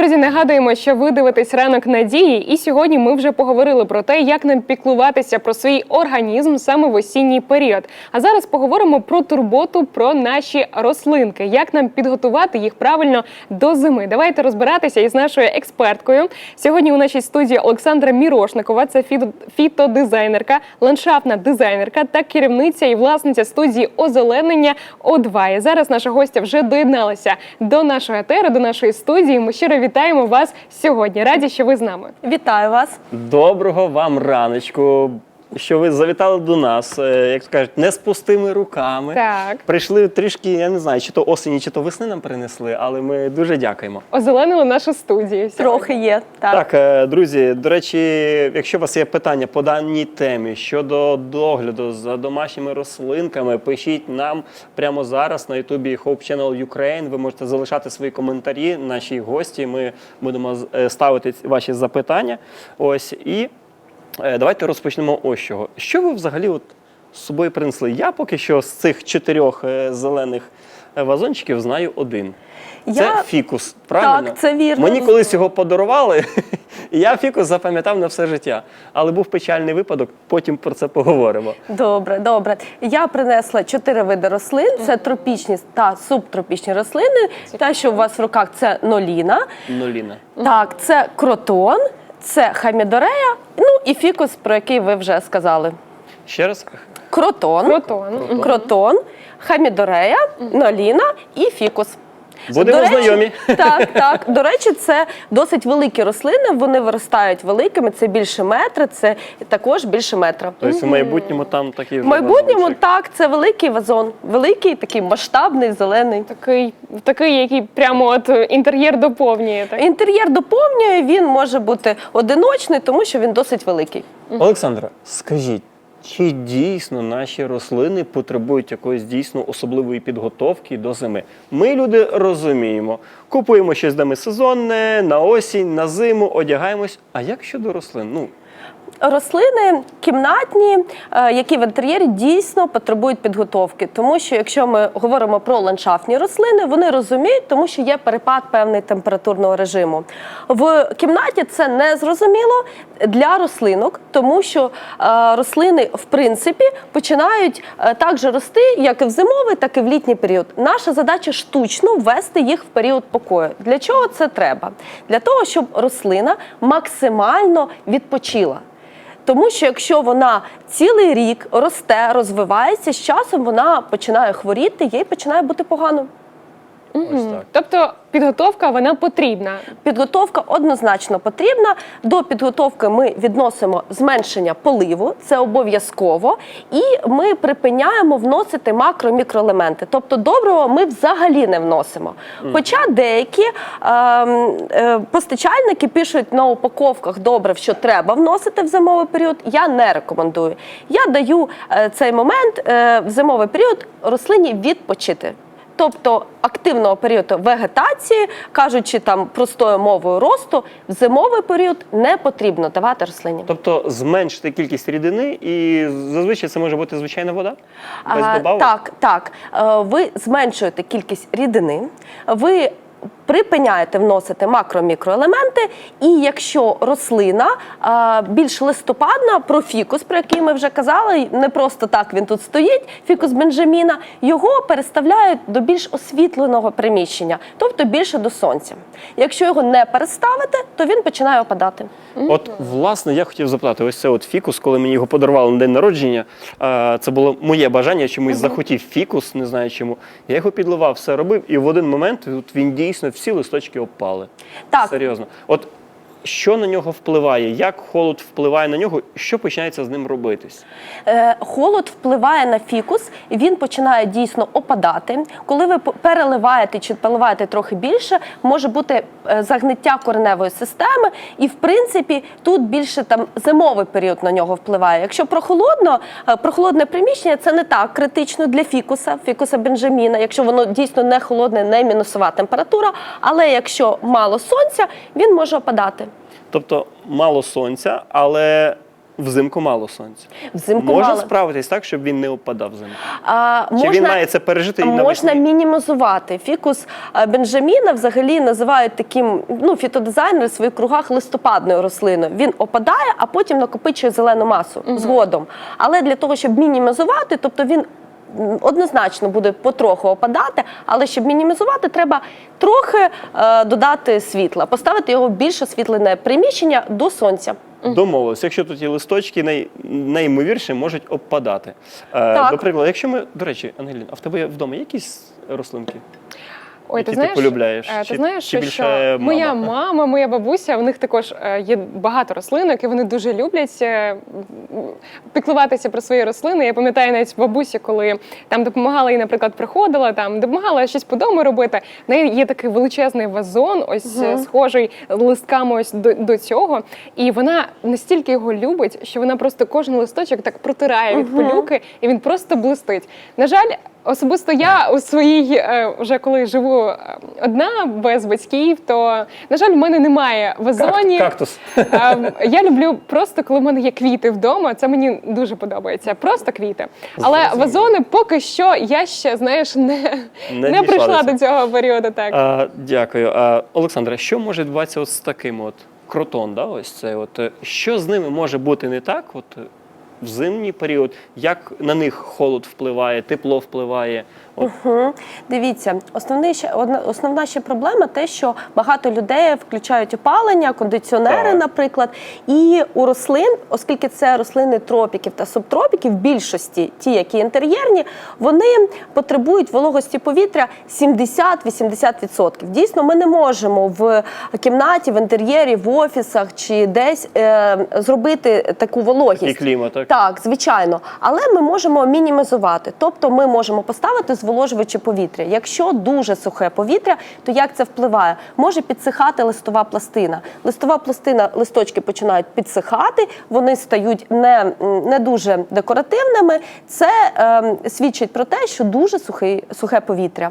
Друзі, нагадуємо, що ви дивитесь ранок надії, і сьогодні ми вже поговорили про те, як нам піклуватися про свій організм саме в осінній період. А зараз поговоримо про турботу про наші рослинки, як нам підготувати їх правильно до зими. Давайте розбиратися із нашою експерткою. Сьогодні у нашій студії Олександра Мірошникова, це фіто- фітодизайнерка, ландшафтна дизайнерка та керівниця і власниця студії озеленення О2. І зараз наша гостя вже доєдналася до нашого етеру, до нашої студії. Ми щиро вітаємо вас сьогодні. Раді, що ви з нами. Вітаю вас. Доброго вам раночку. Що ви завітали до нас, е, як кажуть, не з пустими руками. Так. Прийшли трішки, я не знаю, чи то осені, чи то весни нам принесли, але ми дуже дякуємо. Озеленили нашу студію. сьогодні. Трохи є. Так. Так, е, друзі, до речі, якщо у вас є питання по даній темі щодо догляду за домашніми рослинками, пишіть нам прямо зараз на Ютубі Hope Channel Ukraine. Ви можете залишати свої коментарі, наші гості. Ми будемо з- е, ставити ваші запитання. Ось і давайте розпочнемо ось чого. Що ви взагалі от з собою принесли? Я поки що з цих чотирьох е, зелених е, вазончиків знаю один. Це Я- фікус, правильно? Так, це вірно. Мені колись його подарували, і я фікус запам'ятав на все життя. Але був печальний випадок, потім про це поговоримо. Добре, добре. Я принесла чотири види рослин: це тропічні та субтропічні рослини. Те, що у вас в руках, це ноліна. Ноліна. Так, це кротон, це хамідорея, ну і фікус, про який ви вже сказали. Ще раз. Кротон, Кротон. Кротон, хамідорея, ноліна і фікус. Будемо До речі- знайомі. Так, так. До речі, це досить великі рослини. Вони виростають великими. Це більше метра, це також більше метра. Тобто в майбутньому там такі В майбутньому так, це великий вазон, великий, такий масштабний, зелений. Такий, такий, який прямо от е, інтер'єр доповнює. Так? Інтер'єр доповнює, він може бути одиночний, тому що він досить великий. Олександра, скажіть, чи дійсно наші рослини потребують якоїсь дійсно особливої підготовки до зими? Ми, люди, розуміємо, купуємо щось демисезонне, на осінь, на зиму, одягаємось. А як щодо рослин? Ну, Рослини кімнатні, е, які в інтер'єрі дійсно потребують підготовки, тому що якщо ми говоримо про ландшафтні рослини, вони розуміють, тому що є перепад певний температурного режиму. В кімнаті це не зрозуміло для рослинок, тому що е, рослини в принципі починають е, так же рости, як і в зимовий, так і в літній період. Наша задача штучно ввести їх в період покою. Для чого це треба? Для того, щоб рослина максимально відпочила. Тому що якщо вона цілий рік росте, розвивається, з часом вона починає хворіти, їй починає бути погано. Ось так. Тобто підготовка вона потрібна. Підготовка однозначно потрібна. До підготовки ми відносимо зменшення поливу, це обов'язково, і ми припиняємо вносити макро-мікроелементи. Тобто доброго ми взагалі не вносимо. Хоча деякі ем, е, постачальники пишуть на упаковках добрив, що треба вносити в зимовий період. Я не рекомендую. Я даю е, цей момент е, в зимовий період рослині відпочити. Тобто активного періоду вегетації, кажучи там простою мовою росту, в зимовий період не потрібно давати рослині. Тобто зменшити кількість рідини, і зазвичай це може бути звичайна вода? Без добавок? так, так. Е, Ви зменшуєте кількість рідини, ви припиняєте вносити макро-мікроелементи, і якщо рослина е, більш листопадна, про фікус, про який ми вже казали, не просто так він тут стоїть, фікус Бенджаміна, його переставляють до більш освітленого приміщення, тобто більше до сонця. Якщо його не переставити, то він починає опадати. От, власне, я хотів запитати, ось це от фікус, коли мені його подарували на день народження, е, це було моє бажання, чомусь захотів фікус, не знаю чому. Я його підливав, все робив, і в один момент от він дійсно всі листочки опали. Так. Серйозно. От що на нього впливає, як холод впливає на нього, що починається з ним робитись? Е, Холод впливає на фікус, він починає дійсно опадати. Коли ви переливаєте чи поливаєте трохи більше, може бути е, загниття кореневої системи, і в принципі тут більше там зимовий період на нього впливає. Якщо прохолодно, е, прохолодне приміщення це не так критично для фікуса, фікуса бенджаміна, якщо воно дійсно не холодне, не мінусова температура. Але якщо мало сонця, він може опадати. Тобто мало сонця, але взимку мало сонця. Взимку Може мало. справитись так, щоб він не опадав взимку? А, Чи він має це пережити і можна навесні? мінімізувати. Фікус Бенджаміна взагалі називають таким, ну, фітодизайнери в своїх кругах листопадною рослиною. Він опадає, а потім накопичує зелену масу згодом. Але для того, щоб мінімізувати, тобто він. Однозначно буде потроху опадати, але щоб мінімізувати, треба трохи е, додати світла, поставити його більш освітлене приміщення до сонця. Домовились. Якщо тут є листочки, най, найімовірніше можуть опадати. Е, Так. До прикладу, якщо ми, до речі, Ангеліна, а в тебе вдома є якісь рослинки? Ой, Які ти ти знаєш, полюбляєш? е, Чи- Ти знаєш, чи що, більше що мама? моя мама, моя бабуся, у них також е, є багато рослинок, і вони дуже люблять е, піклуватися про свої рослини. Я пам'ятаю навіть бабуся, коли там допомагала їй, наприклад, приходила, там допомагала щось по дому робити. В неї є такий величезний вазон, ось е, схожий листками ось до, до цього. І вона настільки його любить, що вона просто кожен листочок так протирає від пилюки, і він просто блистить. На жаль. Особисто я у своїй, е, вже коли живу е, одна без батьків, то на жаль, в мене немає вазонів. Кактус. Е, Я люблю просто, коли в мене є квіти вдома. Це мені дуже подобається. Просто квіти. Але Зрозуміло. вазони поки що я ще знаєш не, Не не, прийшла до цього періоду. Так А, дякую. А, Олександре, що може відбуватися от з таким от кротон? Да, ось це от, е, що з ними може бути не так? От, в зимній період, як на них холод впливає, тепло впливає. Мгм. Дивіться, основний ще одна основна ще проблема те, що багато людей включають опалення, кондиціонери, Так. наприклад. І у рослин, оскільки це рослини тропіків та субтропіків, в більшості ті, які інтер'єрні, вони потребують вологості повітря 70-80%. Дійсно, ми не можемо в кімнаті, в інтер'єрі, в офісах чи десь е, зробити таку вологість. І клімат, так? Так, звичайно. Але ми можемо мінімізувати. Тобто ми можемо поставити зволожувачі повітря. Якщо дуже сухе повітря, то як це впливає? Може підсихати листова пластина. Листова пластина, листочки починають підсихати, вони стають не, не дуже декоративними. Це е, свідчить про те, що дуже сухий, сухе повітря.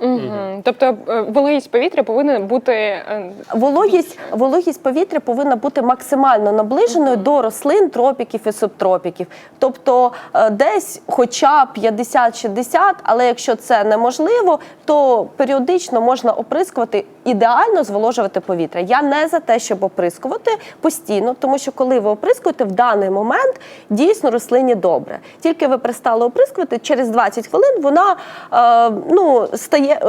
Мгм. тобто е, вологість повітря повинна бути е, Вологість, вологість повітря повинна бути максимально наближеною до рослин, тропіків і субтропіків. Тобто е, десь хоча б 50-60, але якщо це неможливо, то періодично можна оприскувати, ідеально зволожувати повітря. Я не за те, щоб оприскувати постійно, тому що коли ви оприскуєте в даний момент, дійсно рослині добре. Тільки ви перестали оприскувати, через 20 хвилин вона е, ну, стає,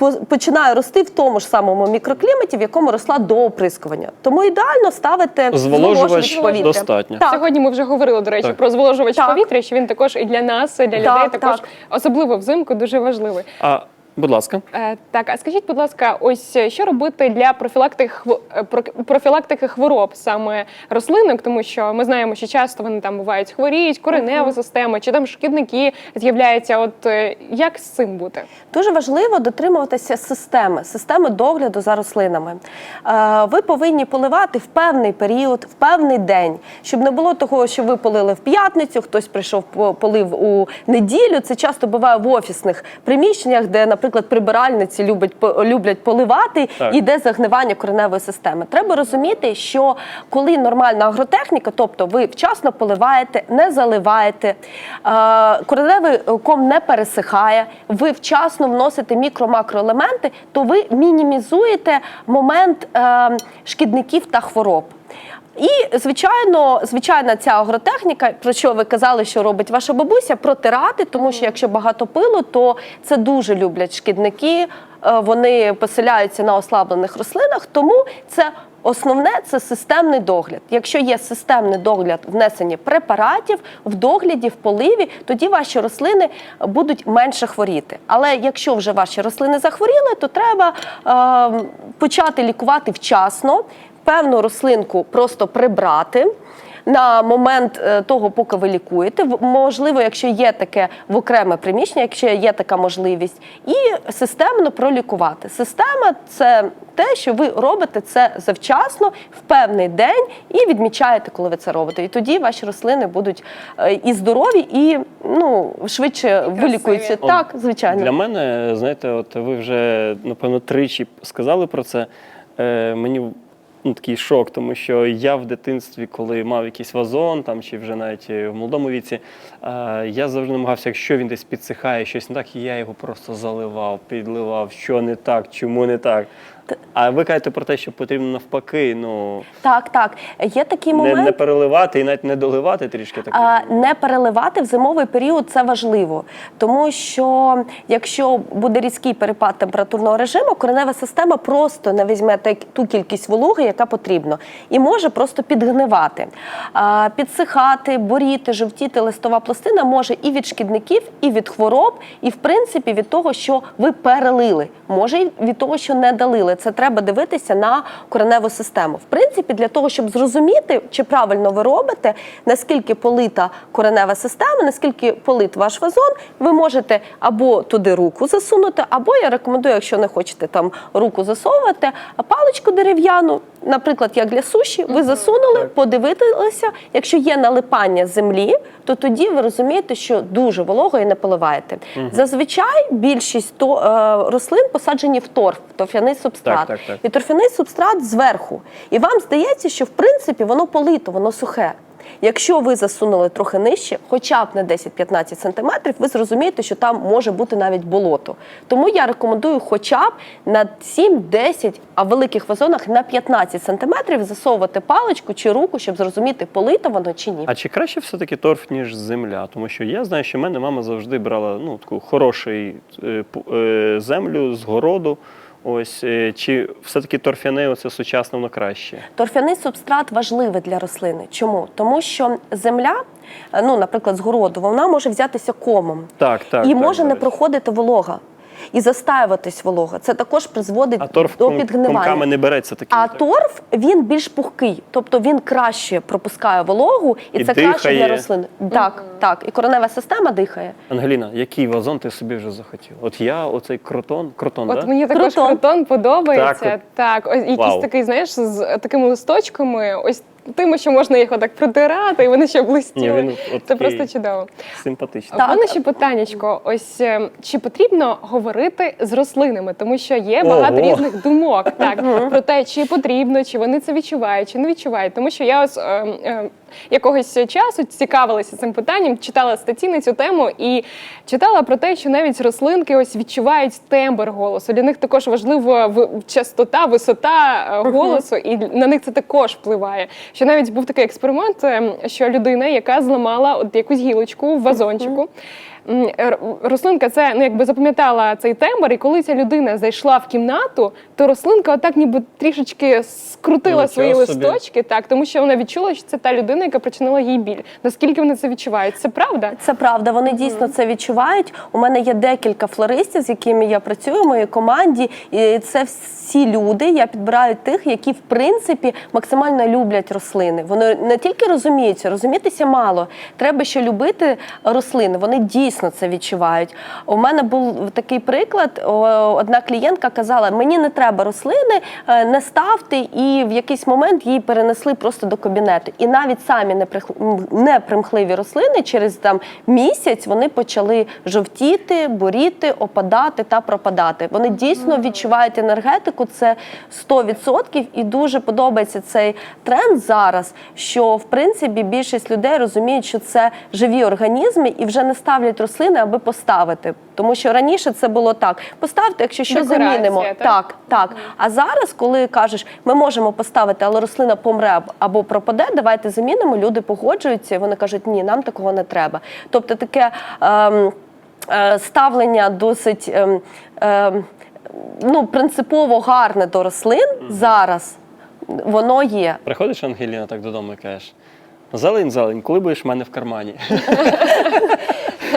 е, починає рости в тому ж самому мікрокліматі, в якому росла до оприскування. Тому ідеально ставити Зволожувач повітря. достатньо. Так. Сьогодні ми вже говорили, до речі, Так. про зволожувач Так. повітря, що він також і для нас, і для Так, людей, також так. особливо взимку, дуже важливий. А, будь ласка. Е, Так, а скажіть, будь ласка, ось е, що робити для профілактики хво- е, профілактики хвороб саме рослинок, тому що ми знаємо, що часто вони там бувають хворіють, коренева система, чи там шкідники з'являються. От як з цим бути? Дуже важливо дотримуватися системи, системи догляду за рослинами. Е, Ви повинні поливати в певний період, в певний день, щоб не було того, що ви полили в п'ятницю, хтось прийшов полив у неділю. Це часто буває в офісних приміщеннях, де, наприклад, прибиральниці люблять люблять поливати, Так. і де загнивання кореневої системи. Треба розуміти, що коли нормальна агротехніка, тобто ви вчасно поливаєте, не заливаєте, е, кореневий ком не пересихає, ви вчасно вносите мікро-макроелементи, то ви мінімізуєте момент е, шкідників та хвороб. І, звичайно, звичайна ця агротехніка, про що ви казали, що робить ваша бабуся, протирати, тому що якщо багато пилу, то це дуже люблять шкідники. е, Вони поселяються на ослаблених рослинах, тому це. Основне це системний догляд. Якщо є системний догляд внесення препаратів в догляді, в поливі, тоді ваші рослини будуть менше хворіти. Але якщо вже ваші рослини захворіли, то треба е, почати лікувати вчасно, певну рослинку просто прибрати. На момент е, того, поки ви лікуєте, можливо, якщо є таке в окреме приміщення, якщо є така можливість, і системно пролікувати. Система це те, що ви робите це завчасно в певний день і відмічаєте, коли ви це робите. І тоді ваші рослини будуть е, і здорові, і ну швидше вилікуються. От Так, звичайно. Для мене, знаєте, от ви вже напевно тричі сказали про це. Е, мені ну, такий шок, тому що я в дитинстві, коли мав якийсь вазон, там чи вже навіть е, в молодому віці, е, я завжди намагався, якщо він десь підсихає, щось не так, я його просто заливав, підливав, що не так, чому не так. А ви кажете про те, що потрібно навпаки, ну Так, так. Є такий не, момент. не переливати і навіть не доливати трішки так. А, Не переливати в зимовий період це важливо, тому що якщо буде різкий перепад температурного режиму, коренева система просто не візьме ту кількість вологи, яка потрібна, і може просто підгнивати, А, підсихати, боріти, жовтіти листова пластина може і від шкідників, і від хвороб, і в принципі від того, що ви перелили, може і від того, що не долили. Це треба дивитися на кореневу систему. В принципі, для того, щоб зрозуміти, чи правильно ви робите, наскільки полита коренева система, наскільки полит ваш вазон, ви можете або туди руку засунути, або я рекомендую, якщо не хочете там руку засовувати, паличку дерев'яну, наприклад, як для суші, ви засунули, подивилися. Якщо є налипання землі, то тоді ви розумієте, що дуже волого і не поливаєте. Зазвичай більшість то, е, рослин посаджені в торф, в торфяний субстрат. Так, так, так. І торфяний субстрат зверху. І вам здається, що в принципі воно полито, воно сухе. Якщо ви засунули трохи нижче, хоча б на 10-15 сантиметрів, ви зрозумієте, що там може бути навіть болото. Тому я рекомендую хоча б на 7-10, а в великих вазонах на 15 сантиметрів засовувати паличку чи руку, щоб зрозуміти, полито воно чи ні. А чи краще все-таки торф, ніж земля? Тому що я знаю, що в мене мама завжди брала ну, таку хорошу е, е, землю з городу. Ось е, чи все-таки торфяне, оце сучасно воно краще? Торфяний субстрат важливий для рослини. Чому? Тому що земля, е, ну, наприклад, з городу, вона може взятися комом Так, так. і так, може так, не проходити волога. І застаюватись волога. Це також призводить А торф до підгнивання. комками не береться таким. А торф він більш пухкий, тобто він краще пропускає вологу, і, І це краще для рослин. Так, так. І коренева система дихає. Ангеліна, який вазон ти собі вже захотів? От я, оцей кротон, кротон, От да? мені також крутон подобається. Так, Так, ось якийсь Вау. такий, знаєш, з такими листочками, ось тими, що можна їх отак протирати, і вони ще блистіли. Ні, він от Це такий просто чудово. симпатичний. Так. мене ще питаннячко. Ось е, чи потрібно говорити з рослинами, тому що є Ого. багато різних думок, так про те, чи потрібно, чи вони це відчувають, чи не відчувають. Тому що я ось е, е, якогось часу цікавилася цим питанням, читала статті на цю тему і читала про те, що навіть рослинки ось відчувають тембр голосу. Для них також важливо в- частота, висота е, голосу, і на них це також впливає. Що навіть був такий експеримент, е, що людина, яка зламала от якусь гілочку в вазончику. Рослинка це ну якби запам'ятала цей тембр, і коли ця людина зайшла в кімнату, то рослинка отак ніби трішечки скрутила свої собі. листочки, так тому що вона відчула, що це та людина, яка причинила їй біль. Наскільки вони це відчувають? Це правда? Це правда, вони дійсно це відчувають. У мене є декілька флористів, з якими я працюю в моїй команді. І це всі люди. Я підбираю тих, які в принципі максимально люблять рослини. Вони не тільки розуміються, розумітися мало. Треба ще любити рослини. Вони дійсно це відчувають. У мене був такий приклад. Одна клієнтка казала: мені не треба рослини, е, не ставте, і в якийсь момент її перенесли просто до кабінету. І навіть самі непримхливі рослини через там місяць вони почали жовтіти, боріти, опадати та пропадати. Вони дійсно відчувають енергетику. Це 100%. І дуже подобається цей тренд зараз. Що в принципі більшість людей розуміють, що це живі організми і вже не ставлять рослини, аби поставити. Тому що раніше це було так: поставте, якщо що Декорація, замінимо. так? Так, так. А зараз, коли кажеш, ми можемо поставити, але рослина помре або пропаде, давайте замінимо. Люди погоджуються, і вони кажуть, ні, нам такого не треба. Тобто таке ем, е, ставлення досить ем, ем, ну, принципово гарне до рослин зараз. Воно є. Приходиш, Ангеліна, так додому і кажеш: зелень, зелень, коли будеш в мене в кармані?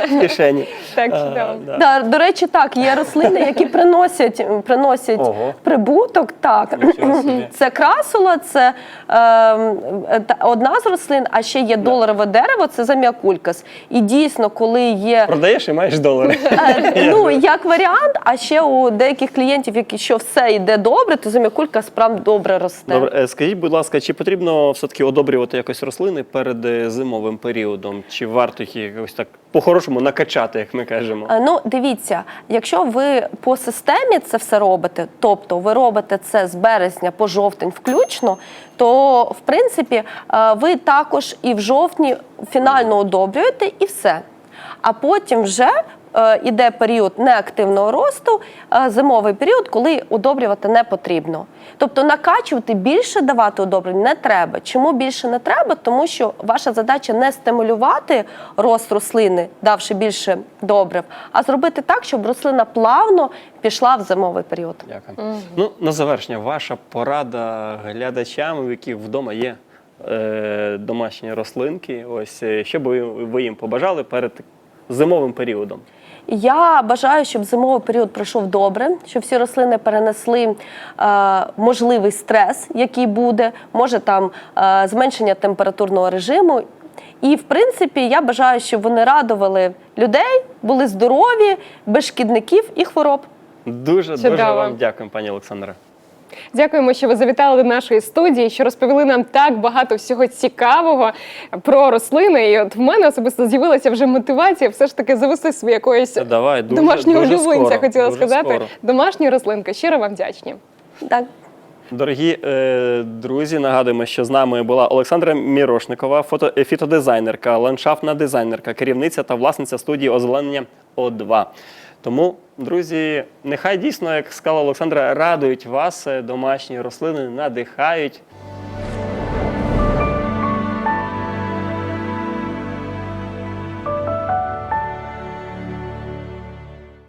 В кишені. Так, А, чудово. да. Да, до речі, так, є рослини, які приносять, приносять Ого. прибуток. Так. Нічого собі. Це красула, це е, е, та- одна з рослин, а ще є доларове дерево, це заміакулькас. І дійсно, коли є. Продаєш і маєш долари. е, Ну, як варіант, а ще у деяких клієнтів, які що все йде добре, то заміакулька справді добре росте. Добре, е, скажіть, будь ласка, чи потрібно все-таки одобрювати якось рослини перед е, зимовим періодом? Чи варто їх якось так по-хорошому накачати, як ми кажемо. Е, Ну, дивіться, якщо ви по системі це все робите, тобто ви робите це з березня по жовтень включно, то в принципі е, ви також і в жовтні фінально одобрюєте і все. А потім вже іде період неактивного росту, е, зимовий період, коли удобрювати не потрібно. Тобто накачувати більше давати удобрень не треба. Чому більше не треба? Тому що ваша задача не стимулювати рост рослини, давши більше добрив, а зробити так, щоб рослина плавно пішла в зимовий період. Дякую. Ну, на завершення, ваша порада глядачам, у яких вдома є е, домашні рослинки. Ось е, що би ви їм побажали перед зимовим періодом? Я бажаю, щоб зимовий період пройшов добре, щоб всі рослини перенесли е, можливий стрес, який буде, може там е, зменшення температурного режиму. І в принципі я бажаю, щоб вони радували людей, були здорові, без шкідників і хвороб. Дуже дуже Чудово. вам дякую, пані Олександре. Дякуємо, що ви завітали до нашої студії, що розповіли нам так багато всього цікавого про рослини. І от в мене особисто з'явилася вже мотивація все ж таки завести свою якоїсь Давай, дуже, домашнього дуже улюбленця, скоро, хотіла дуже сказати. скоро. Домашня рослинка. Щиро вам вдячні. Так. Дорогі е, друзі, нагадуємо, що з нами була Олександра Мірошникова, фото, е, фітодизайнерка, ландшафтна дизайнерка, керівниця та власниця студії озеленення О2. Тому, друзі, нехай дійсно, як сказала Олександра, радують вас е, домашні рослини, надихають